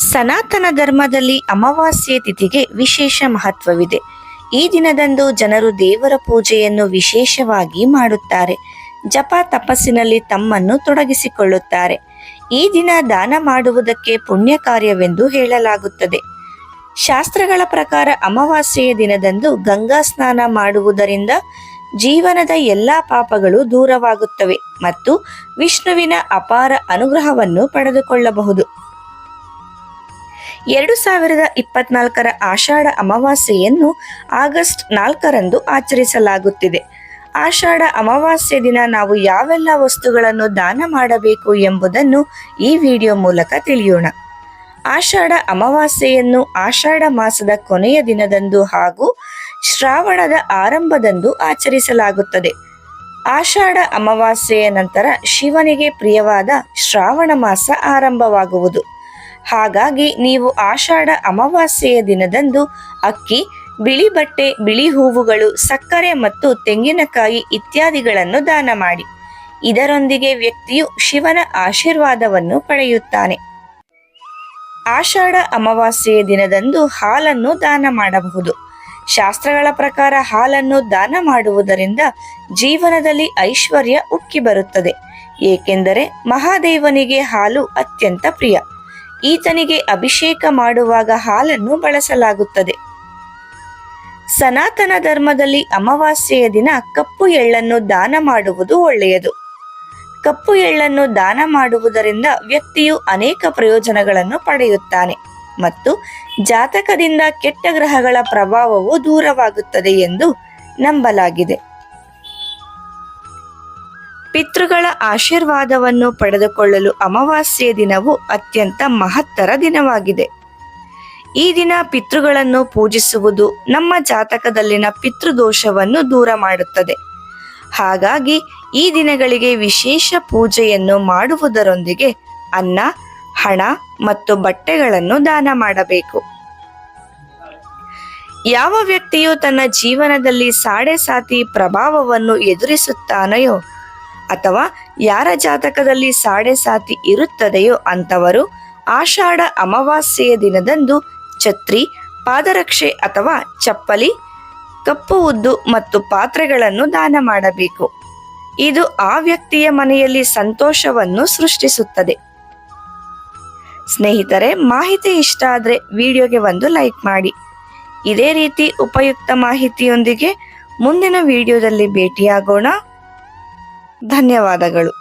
ಸನಾತನ ಧರ್ಮದಲ್ಲಿ ಅಮಾವಾಸ್ಯೆ ತಿಥಿಗೆ ವಿಶೇಷ ಮಹತ್ವವಿದೆ. ಈ ದಿನದಂದು ಜನರು ದೇವರ ಪೂಜೆಯನ್ನು ವಿಶೇಷವಾಗಿ ಮಾಡುತ್ತಾರೆ. ಜಪ ತಪಸ್ಸಿನಲ್ಲಿ ತಮ್ಮನ್ನು ತೊಡಗಿಸಿಕೊಳ್ಳುತ್ತಾರೆ. ಈ ದಿನ ದಾನ ಮಾಡುವುದಕ್ಕೆ ಪುಣ್ಯ ಕಾರ್ಯವೆಂದು ಹೇಳಲಾಗುತ್ತದೆ. ಶಾಸ್ತ್ರಗಳ ಪ್ರಕಾರ ಅಮಾವಾಸ್ಯೆಯ ದಿನದಂದು ಗಂಗಾ ಸ್ನಾನ ಮಾಡುವುದರಿಂದ ಜೀವನದ ಎಲ್ಲಾ ಪಾಪಗಳು ದೂರವಾಗುತ್ತವೆ ಮತ್ತು ವಿಷ್ಣುವಿನ ಅಪಾರ ಅನುಗ್ರಹವನ್ನು ಪಡೆದುಕೊಳ್ಳಬಹುದು. ಎರಡು ಸಾವಿರದ ಇಪ್ಪತ್ನಾಲ್ಕರ ಆಷಾಢ ಅಮಾವಾಸ್ಯೆಯನ್ನು ಆಗಸ್ಟ್ ನಾಲ್ಕರಂದು ಆಚರಿಸಲಾಗುತ್ತಿದೆ. ಆಷಾಢ ಅಮಾವಾಸ್ಯೆ ದಿನ ನಾವು ಯಾವೆಲ್ಲ ವಸ್ತುಗಳನ್ನು ದಾನ ಮಾಡಬೇಕು ಎಂಬುದನ್ನು ಈ ವಿಡಿಯೋ ಮೂಲಕ ತಿಳಿಯೋಣ. ಆಷಾಢ ಅಮಾವಾಸ್ಯೆಯನ್ನು ಆಷಾಢ ಮಾಸದ ಕೊನೆಯ ದಿನದಂದು ಹಾಗೂ ಶ್ರಾವಣದ ಆರಂಭದಂದು ಆಚರಿಸಲಾಗುತ್ತದೆ. ಆಷಾಢ ಅಮಾವಾಸ್ಯೆಯ ನಂತರ ಶಿವನಿಗೆ ಪ್ರಿಯವಾದ ಶ್ರಾವಣ ಮಾಸ ಆರಂಭವಾಗುವುದು. ಹಾಗಾಗಿ ನೀವು ಆಷಾಢ ಅಮಾವಾಸ್ಯೆಯ ದಿನದಂದು ಅಕ್ಕಿ, ಬಿಳಿ ಬಟ್ಟೆ, ಬಿಳಿ ಹೂವುಗಳು, ಸಕ್ಕರೆ ಮತ್ತು ತೆಂಗಿನಕಾಯಿ ಇತ್ಯಾದಿಗಳನ್ನು ದಾನ ಮಾಡಿ. ಇದರೊಂದಿಗೆ ವ್ಯಕ್ತಿಯು ಶಿವನ ಆಶೀರ್ವಾದವನ್ನು ಪಡೆಯುತ್ತಾನೆ. ಆಷಾಢ ಅಮಾವಾಸ್ಯೆಯ ದಿನದಂದು ಹಾಲನ್ನು ದಾನ ಮಾಡಬಹುದು. ಶಾಸ್ತ್ರಗಳ ಪ್ರಕಾರ ಹಾಲನ್ನು ದಾನ ಮಾಡುವುದರಿಂದ ಜೀವನದಲ್ಲಿ ಐಶ್ವರ್ಯ ಉಕ್ಕಿ ಬರುತ್ತದೆ. ಏಕೆಂದರೆ ಮಹಾದೇವನಿಗೆ ಹಾಲು ಅತ್ಯಂತ ಪ್ರಿಯ. ಈತನಿಗೆ ಅಭಿಷೇಕ ಮಾಡುವಾಗ ಹಾಲನ್ನು ಬಳಸಲಾಗುತ್ತದೆ. ಸನಾತನ ಧರ್ಮದಲ್ಲಿ ಅಮಾವಾಸ್ಯೆಯ ದಿನ ಕಪ್ಪು ಎಳ್ಳನ್ನು ದಾನ ಮಾಡುವುದು ಒಳ್ಳೆಯದು. ಕಪ್ಪು ಎಳ್ಳನ್ನು ದಾನ ಮಾಡುವುದರಿಂದ ವ್ಯಕ್ತಿಯು ಅನೇಕ ಪ್ರಯೋಜನಗಳನ್ನು ಪಡೆಯುತ್ತಾನೆ ಮತ್ತು ಜಾತಕದಿಂದ ಕೆಟ್ಟ ಗ್ರಹಗಳ ಪ್ರಭಾವವು ದೂರವಾಗುತ್ತದೆ ಎಂದು ನಂಬಲಾಗಿದೆ. ಪಿತೃಗಳ ಆಶೀರ್ವಾದವನ್ನು ಪಡೆದುಕೊಳ್ಳಲು ಅಮಾವಾಸ್ಯೆ ದಿನವು ಅತ್ಯಂತ ಮಹತ್ತರ ದಿನವಾಗಿದೆ. ಈ ದಿನ ಪಿತೃಗಳನ್ನು ಪೂಜಿಸುವುದು ನಮ್ಮ ಜಾತಕದಲ್ಲಿನ ಪಿತೃದೋಷವನ್ನು ದೂರ ಮಾಡುತ್ತದೆ. ಹಾಗಾಗಿ ಈ ದಿನಗಳಿಗೆ ವಿಶೇಷ ಪೂಜೆಯನ್ನು ಮಾಡುವುದರೊಂದಿಗೆ ಅನ್ನ, ಹಣ ಮತ್ತು ಬಟ್ಟೆಗಳನ್ನು ದಾನ ಮಾಡಬೇಕು. ಯಾವ ವ್ಯಕ್ತಿಯು ತನ್ನ ಜೀವನದಲ್ಲಿ ಸಾಡೆ ಸಾತಿ ಪ್ರಭಾವವನ್ನು ಎದುರಿಸುತ್ತಾನೆಯೋ ಅಥವಾ ಯಾರ ಜಾತಕದಲ್ಲಿ ಸಾಡೆ ಸಾತಿ ಇರುತ್ತದೆಯೋ ಅಂತವರು ಆಷಾಢ ಅಮಾವಾಸ್ಯೆಯ ದಿನದಂದು ಛತ್ರಿ, ಪಾದರಕ್ಷೆ ಅಥವಾ ಚಪ್ಪಲಿ, ಕಪ್ಪು ಉದ್ದು ಮತ್ತು ಪಾತ್ರೆಗಳನ್ನು ದಾನ ಮಾಡಬೇಕು. ಇದು ಆ ವ್ಯಕ್ತಿಯ ಮನೆಯಲ್ಲಿ ಸಂತೋಷವನ್ನು ಸೃಷ್ಟಿಸುತ್ತದೆ. ಸ್ನೇಹಿತರೆ, ಮಾಹಿತಿ ಇಷ್ಟ ಆದರೆ ವಿಡಿಯೋಗೆ ಒಂದು ಲೈಕ್ ಮಾಡಿ. ಇದೇ ರೀತಿ ಉಪಯುಕ್ತ ಮಾಹಿತಿಯೊಂದಿಗೆ ಮುಂದಿನ ವಿಡಿಯೋದಲ್ಲಿ ಭೇಟಿಯಾಗೋಣ. ಧನ್ಯವಾದಗಳು.